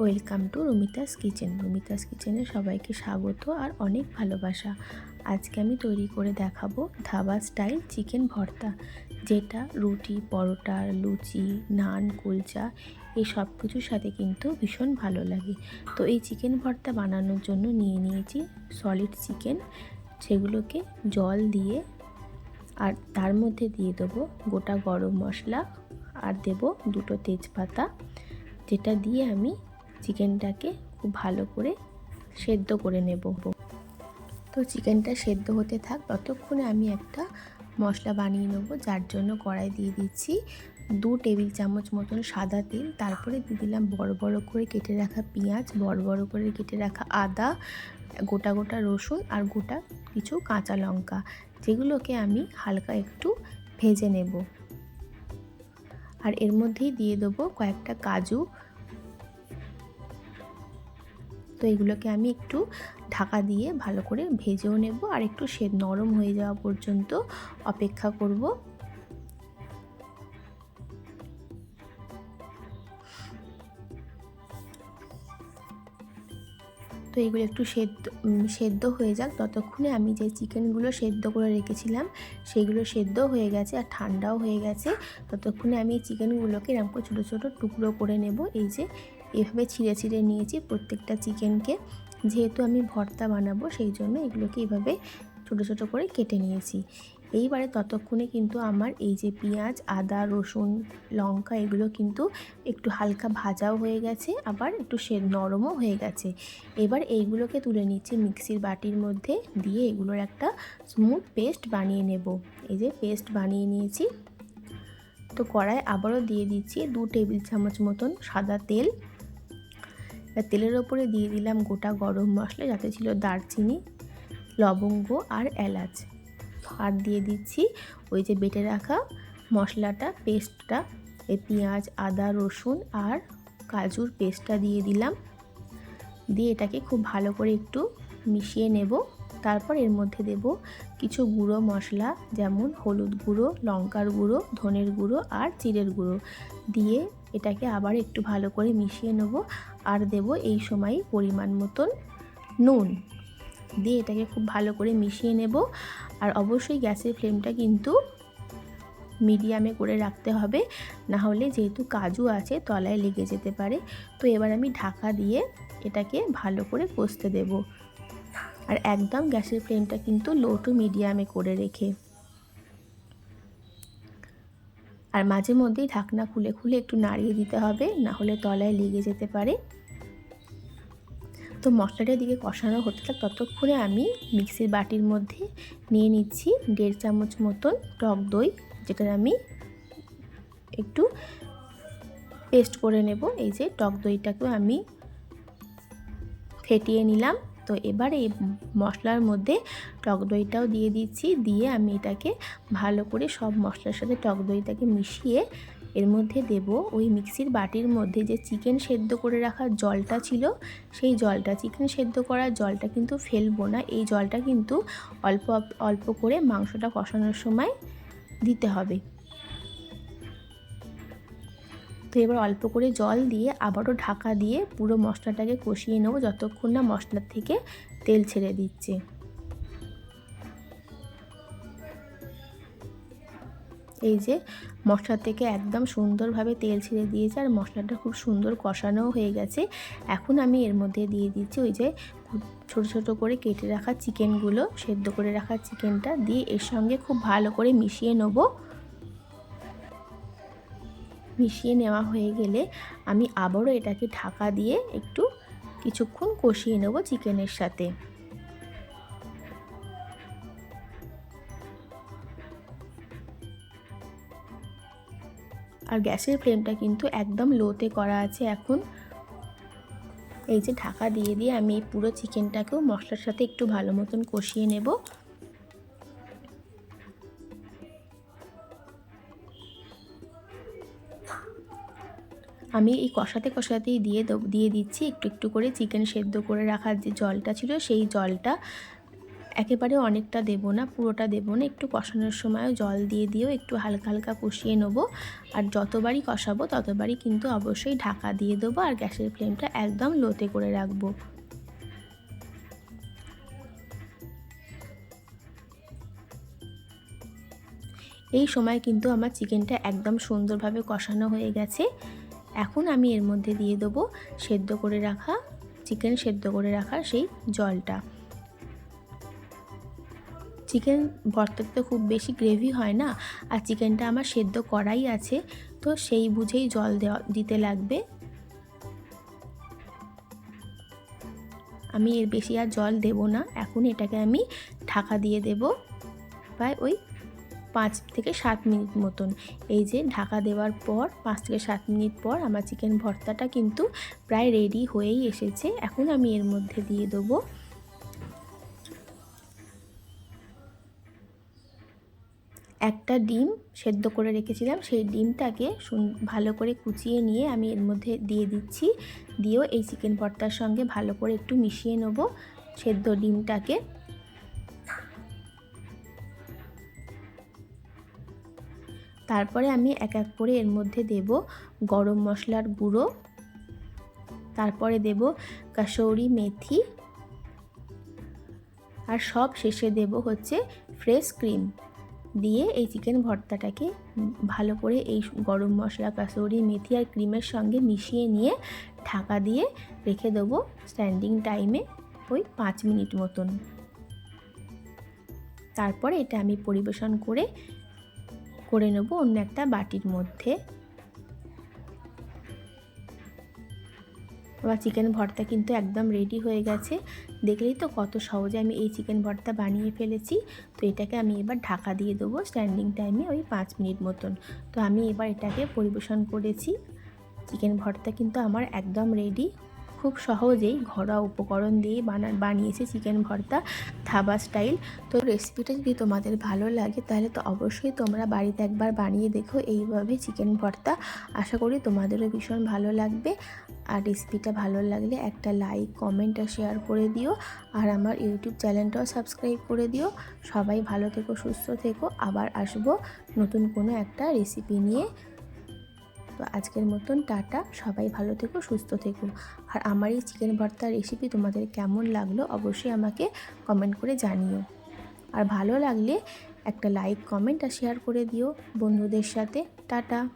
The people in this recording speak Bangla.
Welcome to Rumita's kitchen Rumita's কিচেনে সবাইকে স্বাগত আর অনেক ভালোবাসা। আজকে আমি তৈরি করে দেখাবো ধাবা স্টাইল চিকেন ভর্তা, যেটা রুটি, পরোটা, লুচি, নান, কুলচা, এই সব কিছুর সাথে কিন্তু ভীষণ ভালো লাগে। তো এই চিকেন ভর্তা বানানোর জন্য নিয়ে নিয়েছি সলিড চিকেন সেগুলোকে জল দিয়ে আর তার মধ্যে দিয়ে দেবো গোটা গরম মশলা আর দেবো দুটো তেজপাতা, যেটা দিয়ে আমি চিকেনটাকে খুব ভালো করে সেদ্ধ করে নেব। তো চিকেনটা সেদ্ধ হতে থাক, ততক্ষণে আমি একটা মশলা বানিয়ে নেব, যার জন্য কড়াই দিয়ে দিচ্ছি দু টেবিল চামচ মতন সাদা তেল, তারপরে দিয়ে দিলাম বড় বড় করে কেটে রাখা পেঁয়াজ, বড় বড় করে কেটে রাখা আদা, গোটা গোটা রসুন আর গোটা কিছু কাঁচা লঙ্কা, যেগুলোকে আমি হালকা একটু ভেজে নেব। আর এর মধ্যেই দিয়ে দেবো কয়েকটা কাজু তো এগুলোকে আমি একটু ঢাকা দিয়ে ভালো করে ভেজেও নেব আর একটু সে নরম হয়ে যাওয়া পর্যন্ত অপেক্ষা করব। তো এগুলো একটু সেদ্ধ সেদ্ধ হয়ে যাক। ততক্ষণে আমি যে চিকেনগুলো সেদ্ধ করে রেখেছিলাম, সেগুলো সেদ্ধ হয়ে গেছে আর ঠান্ডাও হয়ে গেছে। ততক্ষণে আমি চিকেনগুলোকে এরকম করে ছোটো ছোটো টুকরো করে নেব। এই যে, এভাবে ছিঁড়ে ছিঁড়ে নিয়েছি প্রত্যেকটা চিকেনকে। যেহেতু আমি ভর্তা বানাবো, সেই জন্য এগুলোকে এভাবে ছোটো ছোটো করে কেটে নিয়েছি। এইবারে ততক্ষণে কিন্তু আমার এই যে পেঁয়াজ, আদা, রসুন, লঙ্কা, এগুলো কিন্তু একটু হালকা ভাজাও হয়ে গেছে, আবার একটু সে, নরমও হয়ে গেছে। এবার এইগুলোকে তুলে নিচ্ছি মিক্সির বাটির মধ্যে দিয়ে এগুলোর একটা স্মুথ পেস্ট বানিয়ে নেব। এই যে পেস্ট বানিয়ে নিয়েছি। তো কড়াই আবারও দিয়ে দিচ্ছি দু টেবিল চামচ মতন সাদা তেল। এবার তেলের ওপরে দিয়ে দিলাম গোটা গরম মশলা, যাতে ছিল দারচিনি, লবঙ্গ আর এলাচ। আর দিয়ে দিচ্ছি। ওই যে বেটে রাখা মশলাটা, পেস্টটা এই পেঁয়াজ, আদা, রসুন আর কাজুর পেস্টটা দিয়ে দিলাম। দিয়ে এটাকে খুব ভালো করে একটু মিশিয়ে নেব। তারপর এর মধ্যে দেব কিছু গুঁড়ো মশলা, যেমন হলুদ গুঁড়ো, লঙ্কার গুঁড়ো, ধনের গুঁড়ো আর চিড়ের গুঁড়ো। দিয়ে এটাকে আবার একটু ভালো করে মিশিয়ে নেব। আর দেব এই সময় পরিমাণ মতন নুন। দিয়ে এটাকে খুব ভালো করে মিশিয়ে নেব। আর অবশ্যই গ্যাসের ফ্লেমটা কিন্তু মিডিয়ামে করে রাখতে হবে। না হলে যেহেতু কাজু আছে, তলায় লেগে যেতে পারে। তো এবার আমি ঢাকা দিয়ে এটাকে ভালো করে কষতে দেব। আর একদম গ্যাসের ফ্লেমটা কিন্তু লো টু মিডিয়ামে করে রেখে। আর মাঝে মধ্যেই ঢাকনা খুলে খুলে একটু নাড়িয়ে দিতে হবে না হলে তলায় লেগে যেতে পারে। তো মশলাটা দিকে কষানো হতে থাক ততক্ষণে আমি মিক্সির বাটির মধ্যে নিয়ে নিচ্ছি দেড় চামচ মতন টক দই যেটা আমি একটু পেস্ট করে নেব। এই যে টক দইটাকেও আমি ফেটিয়ে নিলাম। তো এবার এই মশলার মধ্যে টক দইটাও দিয়ে দিচ্ছি, দিয়ে আমি এটাকে ভালো করে সব মশলার সাথে টক দইটাকে মিশিয়ে এর মধ্যে দেব ওই মিক্সির বাটির মধ্যে যে চিকেন সেদ্ধ করে রাখা জলটা ছিল, সেই জলটা। চিকেন সেদ্ধ করার জলটা কিন্তু ফেলব না, এই জলটা কিন্তু অল্প অল্প করে মাংসটা কষানোর সময় দিতে হবে। তো এবার অল্প করে জল দিয়ে আবারও ঢাকা দিয়ে পুরো মশলাটাকে কষিয়ে নেব, যতক্ষণ না মশলার থেকে তেল ছেড়ে দিচ্ছে। এই যে মশলা থেকে একদম সুন্দরভাবে তেল ছেড়ে দিয়েছে আর মশলাটা খুব সুন্দর কষানোও হয়ে গেছে। এখন আমি এর মধ্যে দিয়ে দিচ্ছি ওই যে ছোট ছোট করে কেটে রাখা চিকেনগুলো, সেদ্ধ করে রাখা চিকেনটা দিয়ে এর সঙ্গে খুব ভালো করে মিশিয়ে নেব। মিশিয়ে নেওয়া হয়ে গেলে আমি আবারও এটাকে ঢাকা দিয়ে একটু কিছুক্ষণ কষিয়ে নেব চিকেনের সাথে। আর গ্যাসের ফ্লেমটা কিন্তু একদম লোতে করা আছে এখন। এই যে ঢাকা দিয়ে দিয়ে আমি এই পুরো চিকেনটাকেও মশলার সাথে একটু ভালো মতন কষিয়ে নেব। আমি এই কষাতে কষাতেই দিয়ে দিয়ে দিচ্ছি। একটু একটু করে চিকেন সেদ্ধ করে রাখার যে জলটা ছিল সেই জলটা একেবারে অনেকটা দেবো না, পুরোটা দেবো না। একটু কষানোর সময়ও জল দিয়ে দিয়েও একটু হালকা হালকা কষিয়ে নেব। আর যতবারই কষাবো, ততবারই কিন্তু অবশ্যই ঢাকা দিয়ে দেবো আর গ্যাসের ফ্লেমটা একদম লোতে করে রাখব। এই সময় কিন্তু আমার চিকেনটা একদম সুন্দরভাবে কষানো হয়ে গেছে। এখন আমি এর মধ্যে দিয়ে দেবো সেদ্ধ করে রাখা, চিকেন সেদ্ধ করে রাখা সেই জলটা। চিকেন ভর্তাতে তো খুব বেশি গ্রেভি হয় না, আর চিকেনটা আমার সেদ্ধ করাই আছে, তো সেই বুঝেই জল দেওয়া, দিতে লাগবে। আমি এর বেশি আর জল দেব না, এখন এটাকে আমি ঢাকা দিয়ে দেব প্রায় ওই পাঁচ থেকে সাত মিনিট মতন। এই যে ঢাকা দেওয়ার পর, পাঁচ থেকে সাত মিনিট পর আমার চিকেন ভর্তাটা কিন্তু প্রায় রেডি হয়েই এসেছে, এখন আমি এর মধ্যে দিয়ে দেবো একটা ডিম সেদ্ধ করে রেখেছিলাম, সেই ডিমটাকে ভালো করে কুচিয়ে নিয়ে আমি এর মধ্যে দিয়ে দিচ্ছি। দিয়েও এই চিকেন ভর্তার সঙ্গে ভালো করে একটু মিশিয়ে নেব সেদ্ধ ডিমটাকে। তারপরে আমি এক এক করে এর মধ্যে দেব গরম মশলার গুঁড়ো। তারপরে দেব কাসৌরি মেথি। আর সব শেষে দেব হচ্ছে ফ্রেশ ক্রিম। দিয়ে এই চিকেন ভর্তাটাকে ভালো করে এই গরম মশলা, কাসৌরি, মেথি আর ক্রিমের সঙ্গে মিশিয়ে নিয়ে ঢাকা দিয়ে রেখে দেবো স্ট্যান্ডিং টাইমে ওই পাঁচ মিনিট মতন। তারপরে এটা আমি পরিবেশন করে করে নেব অন্য একটা বাটির মধ্যে। আমার চিকেন ভর্তা কিন্তু একদম রেডি হয়ে গেছে। দেখলেই তো কত সহজে আমি এই চিকেন ভর্তা বানিয়ে ফেলেছি। তো এটাকে আমি এবার ঢাকা দিয়ে দেবো স্ট্যান্ডিং টাইমে ওই পাঁচ মিনিট মতন। তো আমি এবার এটাকে পরিবেশন করেছি। চিকেন ভর্তা কিন্তু আমার একদম রেডি খুব সহজেই ঘরোয়া উপকরণ দিয়ে বানা, বানিয়েছি চিকেন ভর্তা ধাবা স্টাইল তো রেসিপিটা যদি তোমাদের ভালো লাগে তাহলে তো অবশ্যই তোমরা বাড়িতে একবার বানিয়ে দেখো এইভাবে চিকেন ভর্তা। আশা করি তোমাদেরও ভীষণ ভালো লাগবে। আর রেসিপিটা ভালো লাগলে একটা লাইক কমেন্ট আর শেয়ার করে দিও। আর আমার ইউটিউব চ্যানেলটাও সাবস্ক্রাইব করে দিও। সবাই ভালো থেকো, সুস্থ থেকো। আবার আসব নতুন কোনো একটা রেসিপি নিয়ে। তো আজকের মতন টাটা। সবাই ভালো থেকো, সুস্থ থেকো। আর আমার এই চিকেন ভর্তার রেসিপি তোমাদের কেমন লাগল অবশ্যই আমাকে কমেন্ট করে জানিও। আর ভালো লাগলে একটা লাইক কমেন্ট আর শেয়ার করে দিও বন্ধুদের সাথে। টাটা।